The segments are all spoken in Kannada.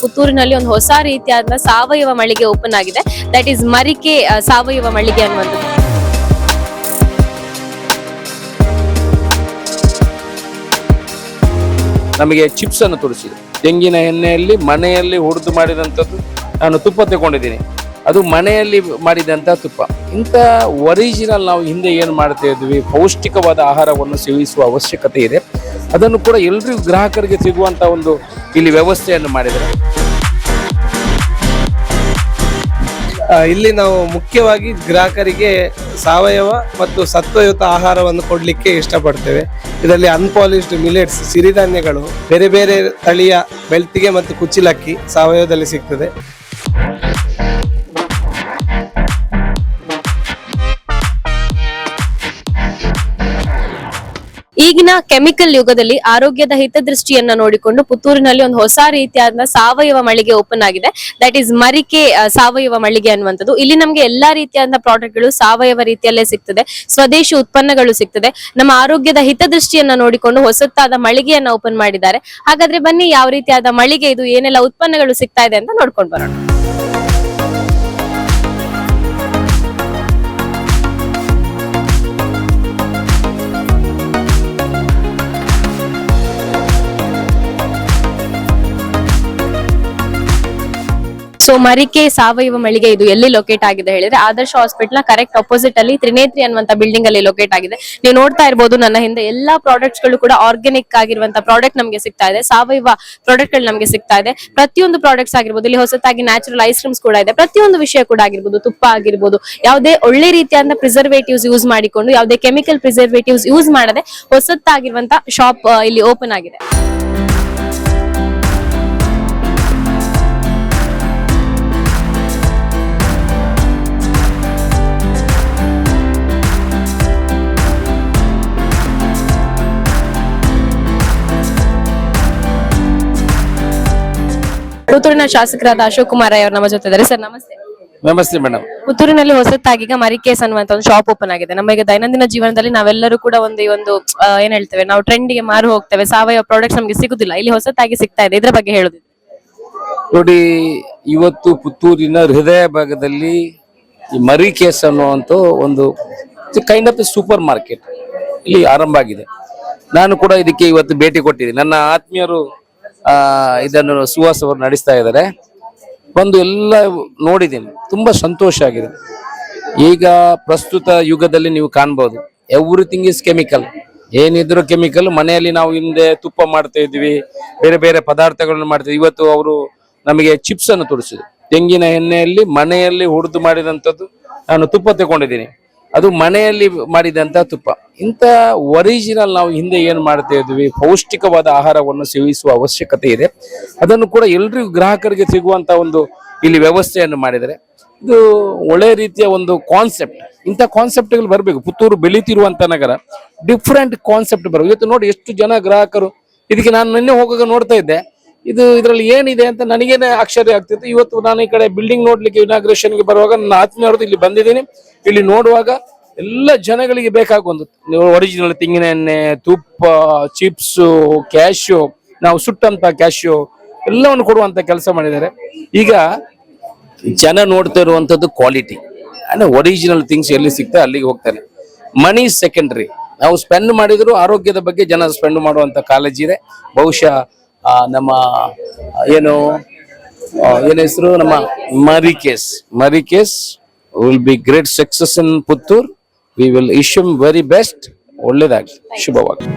ಪುತ್ತೂರಿನಲ್ಲಿ ಒಂದು ಹೊಸ ರೀತಿಯಾದ ಸಾವಯವ ಮಳಿಗೆ ಓಪನ್ ಆಗಿದೆ. ದಟ್ ಈಸ್ ಮರಿಕೆ ಸಾವಯವ ಮಳಿಗೆ ಅನ್ನುವಂಥದ್ದು. ನಮಗೆ ಚಿಪ್ಸ್ ಅನ್ನು ತೋರಿಸಿದೆ. ತೆಂಗಿನ ಎಣ್ಣೆಯಲ್ಲಿ, ಮನೆಯಲ್ಲಿ ಹುರಿದು ಮಾಡಿದಂಥದ್ದು ನಾನು ತುಪ್ಪ ತಗೊಂಡಿದ್ದೀನಿ ಅದು ಮನೆಯಲ್ಲಿ ಮಾಡಿದಂಥ ತುಪ್ಪ. ಇಂಥ ಒರಿಜಿನಲ್ ನಾವು ಹಿಂದೆ ಏನು ಮಾಡ್ತಾ ಇದ್ವಿ, ಪೌಷ್ಟಿಕವಾದ ಆಹಾರವನ್ನು ಸೇವಿಸುವ ಅವಶ್ಯಕತೆ ಇದೆ. ಅದನ್ನು ಕೂಡ ಎಲ್ಲರಿಗೂ ಗ್ರಾಹಕರಿಗೆ ಸಿಗುವಂಥ ಒಂದು ಇಲ್ಲಿ ವ್ಯವಸ್ಥೆಯನ್ನು ಮಾಡಿದ್ದಾರೆ. ಇಲ್ಲಿ ನಾವು ಮುಖ್ಯವಾಗಿ ಗ್ರಾಹಕರಿಗೆ ಸಾವಯವ ಮತ್ತು ಸತ್ವಯುತ ಆಹಾರವನ್ನು ಕೊಡಲಿಕ್ಕೆ ಇಷ್ಟಪಡ್ತೇವೆ. ಇದರಲ್ಲಿ ಅನ್ಪಾಲಿಶ್ಡ್ ಮಿಲೆಟ್ಸ್ ಸಿರಿಧಾನ್ಯಗಳು, ಬೇರೆ ಬೇರೆ ತಳಿಯ ಬೆಳ್ತಿಗೆ ಮತ್ತು ಕುಚ್ಚಿಲಕ್ಕಿ ಸಾವಯವದಲ್ಲಿ ಸಿಗ್ತದೆ. ಈಗಿನ ಕೆಮಿಕಲ್ ಯುಗದಲ್ಲಿ ಆರೋಗ್ಯದ ಹಿತದೃಷ್ಟಿಯನ್ನ ನೋಡಿಕೊಂಡು ಪುತ್ತೂರಿನಲ್ಲಿ ಒಂದು ಹೊಸ ರೀತಿಯಾದ ಸಾವಯವ ಮಳಿಗೆ ಓಪನ್ ಆಗಿದೆ. ದಟ್ ಈಸ್ ಮರಿಕೆ ಸಾವಯವ ಮಳಿಗೆ ಅನ್ನುವಂಥದ್ದು. ಇಲ್ಲಿ ನಮ್ಗೆ ಎಲ್ಲಾ ರೀತಿಯಾದ ಪ್ರಾಡಕ್ಟ್ಗಳು ಸಾವಯವ ರೀತಿಯಲ್ಲೇ ಸಿಗ್ತದೆ. ಸ್ವದೇಶಿ ಉತ್ಪನ್ನಗಳು ಸಿಗ್ತದೆ. ನಮ್ಮ ಆರೋಗ್ಯದ ಹಿತದೃಷ್ಟಿಯನ್ನ ನೋಡಿಕೊಂಡು ಹೊಸತಾದ ಮಳಿಗೆಯನ್ನ ಓಪನ್ ಮಾಡಿದ್ದಾರೆ. ಹಾಗಾದ್ರೆ ಬನ್ನಿ, ಯಾವ ರೀತಿಯಾದ ಮಳಿಗೆ ಇದು, ಏನೆಲ್ಲ ಉತ್ಪನ್ನಗಳು ಸಿಗ್ತಾ ಇದೆ ಅಂತ ನೋಡ್ಕೊಂಡು ಬರೋಣ. ಸೊ ಮರಿಕೆ ಸಾವಯವ ಮಳಿಗೆ ಇದು ಎಲ್ಲಿ ಲೊಕೇಟ್ ಆಗಿದೆ ಹೇಳಿದ್ರೆ ಆದರ್ಶ ಹಾಸ್ಪಿಟಲ್ನ ಕರೆಕ್ಟ್ ಅಪೋಸಿಟ್ ಅಲ್ಲಿ ತ್ರಿನೇತ್ರಿ ಅನ್ನುವಂತ ಬಿಲ್ಡಿಂಗ್ ಅಲ್ಲಿ ಲೊಕೇಟ್ ಆಗಿದೆ. ನೀವು ನೋಡ್ತಾ ಇರಬಹುದು ನನ್ನ ಹಿಂದೆ ಎಲ್ಲಾ ಪ್ರಾಡಕ್ಟ್ಸ್ಗಳು ಕೂಡ ಆರ್ಗ್ಯಾನಿಕ್ ಆಗಿರುವಂತ ಪ್ರಾಡಕ್ಟ್ ನಮಗೆ ಸಿಗ್ತಾ ಇದೆ. ಸಾವಯವ ಪ್ರಾಡಕ್ಟ್ಗಳು ನಮಗೆ ಸಿಗ್ತಾ ಇದೆ. ಪ್ರತಿಯೊಂದು ಪ್ರಾಡಕ್ಟ್ಸ್ ಆಗಿರ್ಬೋದು, ಇಲ್ಲಿ ಹೊಸತಾಗಿ ನ್ಯಾಚುರಲ್ ಐಸ್ ಕ್ರೀಮ್ಸ್ ಕೂಡ ಇದೆ. ಪ್ರತಿಯೊಂದು ವಿಷಯ ಕೂಡ ಆಗಿರ್ಬೋದು, ತುಪ್ಪ ಆಗಿರ್ಬೋದು, ಯಾವುದೇ ಒಳ್ಳೆ ರೀತಿಯಾದ ಪ್ರಿಸರ್ವೇಟಿವ್ಸ್ ಯೂಸ್ ಮಾಡಿಕೊಂಡು, ಯಾವುದೇ ಕೆಮಿಕಲ್ ಪ್ರಿಸರ್ವೇಟಿವ್ಸ್ ಯೂಸ್ ಮಾಡದೆ ಹೊಸತಾಗಿರುವಂತ ಶಾಪ್ ಇಲ್ಲಿ ಓಪನ್ ಆಗಿದೆ. ಪುತ್ತೂರಿನ ಶಾಸಕರಾದ ಅಶೋಕ್ ಕುಮಾರ್ ಅವರು ನಮ್ಮ ಜೊತೆ ಇದ್ದಾರೆ ಸರ್ ನಮಸ್ತೆ. ನಮಸ್ತೆ ಮೇಡಮ್. ಪುತ್ತೂರಿನಲ್ಲಿ ಹೊಸತಾಗಿ ಈಗ ಮರಿಕೇಸ್ ಅನ್ನುವಂತ ಒಂದು ಶಾಪ್ ಓಪನ್ ಆಗಿದೆ. ನಮ್ಮ ಈಗ ದೈನಂದಿನ ಜೀವನದಲ್ಲಿ ನಾವೆಲ್ಲರೂ ಕೂಡ ಒಂದು ಈ ಒಂದು ಆ, ಏನ್ ಹೇಳ್ತೇವೆ ನಾವು ಟ್ರೆಂಡಿಗೆ ಮಾರು ಹೋಗ್ತೇವೆ. ಸಾವಯವ ಪ್ರಾಡಕ್ಟ್ಸ್ ನಮಗೆ ಸಿಗುದಿಲ್ಲ. ಇಲ್ಲಿ ಹೊಸತಾಗಿ ಸಿಗ್ತಾ ಇದೆ. ಇದ್ರ ಬಗ್ಗೆ ಹೇಳುದು. ನೋಡಿ ಇವತ್ತು ಪುತ್ತೂರಿನ ಹೃದಯ ಭಾಗದಲ್ಲಿ ಈ ಮರಿಕೇಸ್ ಅನ್ನುವಂತ ಒಂದು ಕೈಂಡ್ ಆಫ್ ಸೂಪರ್ ಮಾರ್ಕೆಟ್ ಇಲ್ಲಿ ಆರಂಭ ಆಗಿದೆ. ನಾನು ಕೂಡ ಇದಕ್ಕೆ ಇವತ್ತು ಭೇಟಿ ಕೊಟ್ಟಿದ್ದೀನಿ. ನನ್ನ ಆತ್ಮೀಯರು ಇದನ್ನು ಸುಹಾಸ್ ಅವರು ನಡೆಸ್ತಾ ಇದ್ದಾರೆ. ಬಂದು ಎಲ್ಲ ನೋಡಿದ್ದೀನಿ. ತುಂಬಾ ಸಂತೋಷ ಆಗಿದೆ. ಈಗ ಪ್ರಸ್ತುತ ಯುಗದಲ್ಲಿ ನೀವು ಕಾಣ್ಬೋದು. ಎವ್ರಿಥಿಂಗ್ ಇಸ್ ಕೆಮಿಕಲ್ ಏನಿದ್ರು ಕೆಮಿಕಲ್ ಮನೆಯಲ್ಲಿ ನಾವು ಹಿಂದೆ ತುಪ್ಪ ಮಾಡ್ತಾ ಇದ್ವಿ, ಬೇರೆ ಬೇರೆ ಪದಾರ್ಥಗಳನ್ನು ಮಾಡ್ತಿದ್ವಿ ಇವತ್ತು ಅವರು ನಮಗೆ ಚಿಪ್ಸ್ ಅನ್ನು ತೋರಿಸಿದ್ರು. ತೆಂಗಿನ ಎಣ್ಣೆಯಲ್ಲಿ ಮನೆಯಲ್ಲಿ ಹುರಿದು ಮಾಡಿದಂಥದ್ದು ನಾನು ತುಪ್ಪ ತಗೊಂಡಿದ್ದೀನಿ. ಅದು ಮನೆಯಲ್ಲಿ ಮಾಡಿದಂತ ತುಪ್ಪ. ಇಂಥ ಒರಿಜಿನಲ್ ನಾವು ಹಿಂದೆ ಏನು ಮಾಡ್ತಾ ಇದ್ವಿ? ಪೌಷ್ಟಿಕವಾದ ಆಹಾರವನ್ನು ಸೇವಿಸುವ ಅವಶ್ಯಕತೆ ಇದೆ. ಅದನ್ನು ಕೂಡ ಎಲ್ರಿಗೂ ಗ್ರಾಹಕರಿಗೆ ಸಿಗುವಂತ ಒಂದು ಇಲ್ಲಿ ವ್ಯವಸ್ಥೆಯನ್ನು ಮಾಡಿದರೆ ಇದು ಒಳ್ಳೆ ರೀತಿಯ ಒಂದು ಕಾನ್ಸೆಪ್ಟ್ ಇಂಥ ಕಾನ್ಸೆಪ್ಟ್ಗಳು ಬರಬೇಕು. ಪುತ್ತೂರು ಬೆಳೀತಿರುವಂತ ನಗರ ಡಿಫ್ರೆಂಟ್ ಕಾನ್ಸೆಪ್ಟ್ ಬರಬೇಕು. ಇವತ್ತು ನೋಡಿ ಎಷ್ಟು ಜನ ಗ್ರಾಹಕರು. ಇದಕ್ಕೆ ನಾನು ನಿನ್ನೆ ಹೋಗುವಾಗ ನೋಡ್ತಾ ಇದ್ದೆ. ಇದು ಇದರಲ್ಲಿ ಏನಿದೆ ಅಂತ ನನಗೇನೆ ಆಶ್ಚರ್ಯ ಆಗ್ತಿತ್ತು. ಇವತ್ತು ನಾನು ಈ ಕಡೆ ಬಿಲ್ಡಿಂಗ್ ನೋಡ್ಲಿಕ್ಕೆ ಇನಾಗ್ರೇಷನ್ಗೆ ಬರುವಾಗ ನನ್ನ ಆತ್ಮೀಯರದ್ದು ಇಲ್ಲಿ ಬಂದಿದ್ದೀನಿ. ಇಲ್ಲಿ ನೋಡುವಾಗ ಎಲ್ಲ ಜನಗಳಿಗೆ ಬೇಕಾಗೊಂದು ಒರಿಜಿನಲ್ ತೆಂಗಿನ ಎಣ್ಣೆ, ತುಪ್ಪ ಚಿಪ್ಸು ಕ್ಯಾಶು ನಾವು ಸುಟ್ಟಂತ ಕ್ಯಾಶು ಎಲ್ಲವನ್ನು ಕೊಡುವಂತ ಕೆಲಸ ಮಾಡಿದ್ದಾರೆ. ಈಗ ಜನ ನೋಡ್ತಾ ಇರುವಂತದ್ದು ಕ್ವಾಲಿಟಿ ಅಂದ್ರೆ ಒರಿಜಿನಲ್ ಥಿಂಗ್ಸ್ ಎಲ್ಲಿ ಸಿಗ್ತಾ ಅಲ್ಲಿಗೆ ಹೋಗ್ತಾರೆ. ಮನಿ ಸೆಕೆಂಡ್ರಿ ನಾವು ಸ್ಪೆಂಡ್ ಮಾಡಿದ್ರು ಆರೋಗ್ಯದ ಬಗ್ಗೆ ಜನ ಸ್ಪೆಂಡ್ ಮಾಡುವಂತ ಕಾಲೇಜ್ ಇದೆ. ಬಹುಶಃ ನಮ್ಮ ಏನು ಏನ ಹೆಸರು? ನಮ್ಮ Marikes. Marikes will be great success in Puttur we will wish you very best ಒಳ್ಳೇದಾಗಲಿ. ಶುಭವಾಗ್ಲಿ.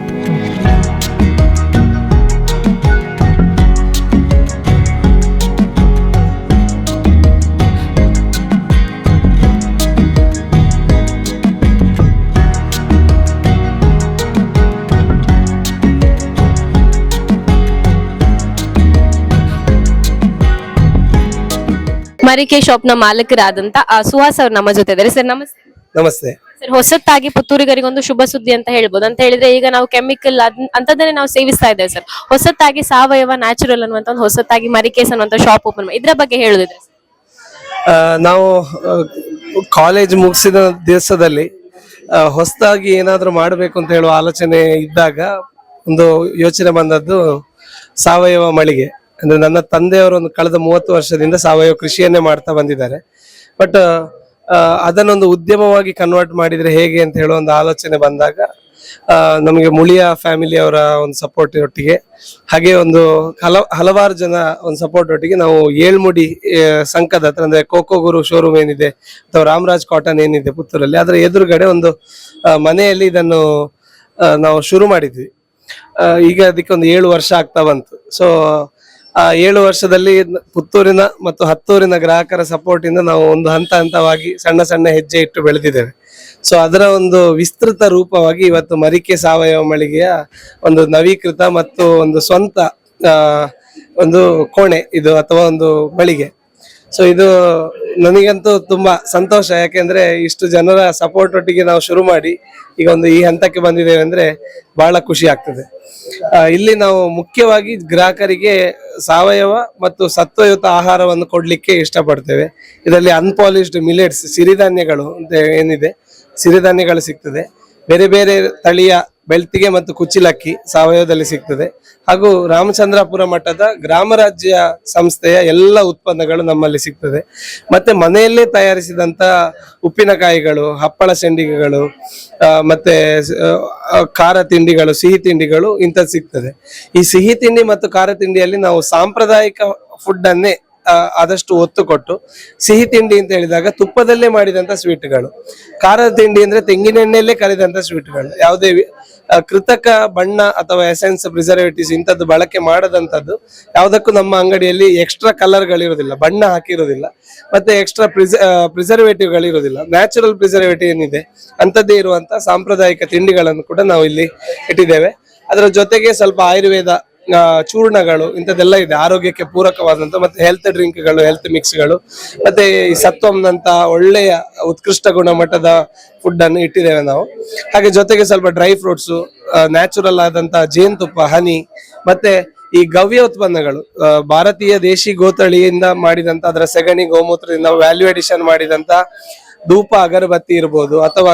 ಮರಿಕೆ ಶಾಪ್ನ ಮಾಲಕರಾದಂತ ಸುಹಾಸ್ ಅವ್ರು ನಮ್ಮ ಜೊತೆ ಇದ್ದಾರೆ ಸರ್ ನಮಸ್ತೆ. ನಮಸ್ತೆ. ಸರ್ ಹೊಸತಾಗಿ ಪುತ್ತೂರಿಗರಿಗೊಂದು ಶುಭ ಸುದ್ದಿ ಅಂತ ಹೇಳ್ಬೋದು. ಅಂತ ಹೇಳಿದ್ರೆ ಈಗ ನಾವು ಕೆಮಿಕಲ್ ಅಂತದನ್ನೇ ನಾವು ಸೇವಿಸ್ತಾ ಇದ್ದೇವೆ ಸರ್. ಹೊಸತಾಗಿ ಸಾವಯವ ನ್ಯಾಚುರಲ್ ಅನ್ನುವಂತ ಒಂದು ಹೊಸತಾಗಿ ಮರಿಕೇಸ್ ಅನ್ನುವಂತ ಶಾಪ್ ಓಪನ್ ಇದ್ರ ಬಗ್ಗೆ ಹೇಳುದಿದ್ರೆ ಆ, ನಾವು ಕಾಲೇಜ್ ಮುಗಿಸಿದ ದಿವಸದಲ್ಲಿ ಹೊಸದಾಗಿ ಏನಾದರೂ ಮಾಡಬೇಕು ಅಂತ ಹೇಳುವ ಆಲೋಚನೆ ಇದ್ದಾಗ ಒಂದು ಯೋಚನೆ ಬಂದದ್ದು ಸಾವಯವ ಮಳಿಗೆ. ಅಂದ್ರೆ ನನ್ನ ತಂದೆಯವರು ಒಂದು ಕಳೆದ ಮೂವತ್ತು ವರ್ಷದಿಂದ ಸಾವಯವ ಕೃಷಿಯನ್ನೇ ಮಾಡ್ತಾ ಬಂದಿದ್ದಾರೆ. ಬಟ್ ಅದನ್ನೊಂದು ಉದ್ಯಮವಾಗಿ ಕನ್ವರ್ಟ್ ಮಾಡಿದ್ರೆ ಹೇಗೆ ಅಂತ ಹೇಳೋ ಒಂದು ಆಲೋಚನೆ ಬಂದಾಗ ನಮಗೆ ಮುಳಿಯ ಫ್ಯಾಮಿಲಿ ಅವರ ಒಂದು ಸಪೋರ್ಟ್ ಒಟ್ಟಿಗೆ, ಹಾಗೆ ಒಂದು ಹಲ, ಹಲವಾರು ಜನ ಒಂದು ಸಪೋರ್ಟ್ ಒಟ್ಟಿಗೆ ನಾವು ಏಳ್ಮುಡಿ ಸಂಕದ ಹತ್ರ ಅಂದ್ರೆ ಕೋಕೋ ಗುರು ಶೋರೂಮ್ ಏನಿದೆ, ಅಥವಾ ರಾಮರಾಜ್ ಕಾಟನ್ ಏನಿದೆ ಪುತ್ತೂರಲ್ಲಿ, ಅದರ ಎದುರುಗಡೆ ಒಂದು ಮನೆಯಲ್ಲಿ ಇದನ್ನು ನಾವು ಶುರು ಮಾಡಿದ್ವಿ. ಈಗ ಅದಕ್ಕೆ ಒಂದು ಏಳು ವರ್ಷ ಆಗ್ತಾ ಬಂತು. ಸೊ ಆ, ಏಳು ವರ್ಷದಲ್ಲಿ ಪುತ್ತೂರಿನ ಮತ್ತು ಹತ್ತೂರಿನ ಗ್ರಾಹಕರ ಸಪೋರ್ಟ್ ಇಂದ ನಾವು ಒಂದು ಹಂತ ಹಂತವಾಗಿ ಸಣ್ಣ ಸಣ್ಣ ಹೆಜ್ಜೆ ಇಟ್ಟು ಬೆಳೆದಿದ್ದೇವೆ. ಸೊ ಅದರ ಒಂದು ವಿಸ್ತೃತ ರೂಪವಾಗಿ ಇವತ್ತು ಮರಿಕೆ ಸಾವಯವ ಮಳಿಗೆಯ ಒಂದು ನವೀಕೃತ ಮತ್ತು ಒಂದು ಸ್ವಂತ ಒಂದು ಕೋಣೆ ಇದು ಅಥವಾ ಒಂದು ಮಳಿಗೆ. ಸೊ ಇದು ನನಗಂತೂ ತುಂಬಾ ಸಂತೋಷ, ಯಾಕೆಂದ್ರೆ ಇಷ್ಟು ಜನರ ಸಪೋರ್ಟ್ ಒಟ್ಟಿಗೆ ನಾವು ಶುರು ಮಾಡಿ ಈಗ ಒಂದು ಈ ಹಂತಕ್ಕೆ ಬಂದಿದ್ದೇವೆ ಅಂದ್ರೆ ಬಹಳ ಖುಷಿ ಆಗ್ತದೆ. ಇಲ್ಲಿ ನಾವು ಮುಖ್ಯವಾಗಿ ಗ್ರಾಹಕರಿಗೆ ಸಾವಯವ ಮತ್ತು ಸತ್ವಯುತ ಆಹಾರವನ್ನು ಕೊಡ್ಲಿಕ್ಕೆ ಇಷ್ಟಪಡ್ತೇವೆ. ಇದರಲ್ಲಿ ಅನ್ಪಾಲಿಶ್ಡ್ ಮಿಲೆಟ್ಸ್ ಸಿರಿಧಾನ್ಯಗಳು ಅಂತ ಏನಿದೆ, ಸಿರಿಧಾನ್ಯಗಳು ಸಿಗ್ತದೆ. ಬೇರೆ ಬೇರೆ ತಳಿಯ ಬೆಳ್ತಿಗೆ ಮತ್ತು ಕುಚ್ಚಿಲಕ್ಕಿ ಸಾವಯವದಲ್ಲಿ ಸಿಗ್ತದೆ. ಹಾಗೂ ರಾಮಚಂದ್ರಾಪುರ ಮಠದ ಗ್ರಾಮರಾಜ್ಯ ಸಂಸ್ಥೆಯ ಎಲ್ಲ ಉತ್ಪನ್ನಗಳು ನಮ್ಮಲ್ಲಿ ಸಿಗ್ತದೆ. ಮತ್ತೆ ಮನೆಯಲ್ಲೇ ತಯಾರಿಸಿದಂತ ಉಪ್ಪಿನಕಾಯಿಗಳು, ಹಪ್ಪಳ ಸಂಡಿಗೆಗಳು ಮತ್ತೆ ಖಾರ ತಿಂಡಿಗಳು, ಸಿಹಿ ತಿಂಡಿಗಳು ಇಂಥದ್ದು ಸಿಗ್ತದೆ. ಈ ಸಿಹಿ ತಿಂಡಿ ಮತ್ತು ಖಾರ ತಿಂಡಿಯಲ್ಲಿ ನಾವು ಸಾಂಪ್ರದಾಯಿಕ ಫುಡ್ ಅನ್ನೇ ಆದಷ್ಟು ಒತ್ತು ಕೊಟ್ಟು ಸಿಹಿ ತಿಂಡಿ ಅಂತ ಹೇಳಿದಾಗ ತುಪ್ಪದಲ್ಲೇ ಮಾಡಿದಂತ ಸ್ವೀಟ್ಗಳು. ಖಾರದ ತಿಂಡಿ ಅಂದ್ರೆ ತೆಂಗಿನ ಎಣ್ಣೆಯಲ್ಲೇ ಕರೆದಂತ ಸ್ವೀಟ್ಗಳು. ಯಾವುದೇ ಕೃತಕ ಬಣ್ಣ ಅಥವಾ ಎಸೆನ್ಸ್, ಪ್ರಿಸರ್ವೇಟಿವ್ಸ್ ಇಂಥದ್ದು ಬಳಕೆ ಮಾಡದಂತದ್ದು ಯಾವುದಕ್ಕೂ ನಮ್ಮ ಅಂಗಡಿಯಲ್ಲಿ ಎಕ್ಸ್ಟ್ರಾ ಕಲರ್ಗಳಿರೋದಿಲ್ಲ ಬಣ್ಣ ಹಾಕಿರೋದಿಲ್ಲ ಮತ್ತೆ ಎಕ್ಸ್ಟ್ರಾ ಪ್ರಿಸ ಪ್ರಿಸರ್ವೇಟಿವ್ಗಳಿರೋದಿಲ್ಲ ನ್ಯಾಚುರಲ್ ಪ್ರಿಸರ್ವೇಟಿವ್ ಏನಿದೆ ಅಂಥದ್ದೇ ಇರುವಂತಹ ಸಾಂಪ್ರದಾಯಿಕ ತಿಂಡಿಗಳನ್ನು ಕೂಡ ನಾವು ಇಲ್ಲಿ ಇಟ್ಟಿದ್ದೇವೆ. ಅದರ ಜೊತೆಗೆ ಸ್ವಲ್ಪ ಆಯುರ್ವೇದ ಚೂರ್ಣಗಳು, ಇಂಥದ್ದೆಲ್ಲ ಇದೆ. ಆರೋಗ್ಯಕ್ಕೆ ಪೂರಕವಾದಂತ ಮತ್ತೆ ಹೆಲ್ತ್ ಡ್ರಿಂಕ್ಗಳು ಹೆಲ್ತ್ ಮಿಕ್ಸ್ಗಳು ಮತ್ತೆ ಈ ಸತ್ವಂನಂತ ಒಳ್ಳೆಯ ಉತ್ಕೃಷ್ಟ ಗುಣಮಟ್ಟದ ಫುಡ್ ಅನ್ನು ಇಟ್ಟಿದ್ದೇವೆ ನಾವು. ಹಾಗೆ ಜೊತೆಗೆ ಸ್ವಲ್ಪ ಡ್ರೈ ಫ್ರೂಟ್ಸ್ ನ್ಯಾಚುರಲ್ ಆದಂತಹ ಜೇನುತುಪ್ಪ ಹನಿ ಮತ್ತೆ ಈ ಗವ್ಯ ಉತ್ಪನ್ನಗಳು ಭಾರತೀಯ ದೇಶಿ ಗೋತಳಿಯಿಂದ ಮಾಡಿದಂತ ಅದರ ಸೆಗಣಿ, ಗೋಮೂತ್ರದಿಂದ ವ್ಯಾಲ್ಯೂ ಅಡಿಷನ್ ಮಾಡಿದಂತ ಧೂಪ, ಅಗರಬತ್ತಿ ಇರ್ಬೋದು ಅಥವಾ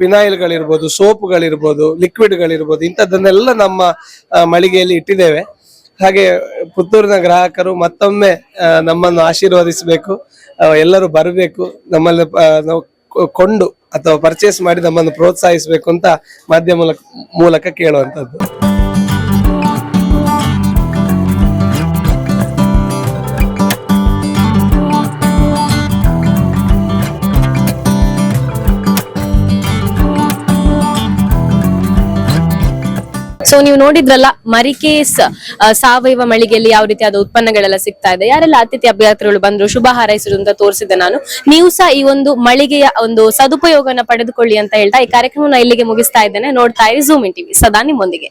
ಪಿನಾಯಿಲ್ಗಳಿರ್ಬೋದು ಸೋಪ್ಗಳಿರ್ಬೋದು, ಲಿಕ್ವಿಡ್ಗಳಿರ್ಬೋದು, ಇಂಥದ್ದನ್ನೆಲ್ಲ ನಮ್ಮ ಮಳಿಗೆಯಲ್ಲಿ ಇಟ್ಟಿದ್ದೇವೆ. ಹಾಗೆ ಪುತ್ತೂರಿನ ಗ್ರಾಹಕರು ಮತ್ತೊಮ್ಮೆ ನಮ್ಮನ್ನು ಆಶೀರ್ವದಿಸಬೇಕು ಎಲ್ಲರೂ ಬರಬೇಕು, ನಮ್ಮಲ್ಲಿ ನಾವು ಕೊಂಡು ಅಥವಾ ಪರ್ಚೇಸ್ ಮಾಡಿ ನಮ್ಮನ್ನು ಪ್ರೋತ್ಸಾಹಿಸಬೇಕು ಅಂತ ಮಾಧ್ಯಮ ಮೂಲಕ ಕೇಳುವಂಥದ್ದು. ಸೊ ನೀವು ನೋಡಿದ್ರಲ್ಲ, ಮರಿಕೇಸ್ ಸಾವಯವ ಮಳಿಗೆಯಲ್ಲಿ ಯಾವ ರೀತಿಯಾದ ಉತ್ಪನ್ನಗಳೆಲ್ಲ ಸಿಗ್ತಾ ಇದೆ. ಯಾರೆಲ್ಲ ಅತಿಥಿ ಅಭ್ಯರ್ಥಿಗಳು ಬಂದ್ರು, ಶುಭ ಹಾರೈಸಿದ್ರು ಅಂತ ತೋರಿಸಿದೆ ನಾನು. ನೀವು ಸಹ ಈ ಒಂದು ಮಳಿಗೆಯ ಒಂದು ಸದುಪಯೋಗನ ಪಡೆದುಕೊಳ್ಳಿ ಅಂತ ಹೇಳ್ತಾ ಈ ಕಾರ್ಯಕ್ರಮನ ಇಲ್ಲಿಗೆ ಮುಗಿಸ್ತಾ ಇದ್ದೇನೆ. ನೋಡ್ತಾ ಇರಿ ಝೂಮ್ ಇನ್ ಟಿವಿ ಸದಾ ನಿಮ್ಮೊಂದಿಗೆ.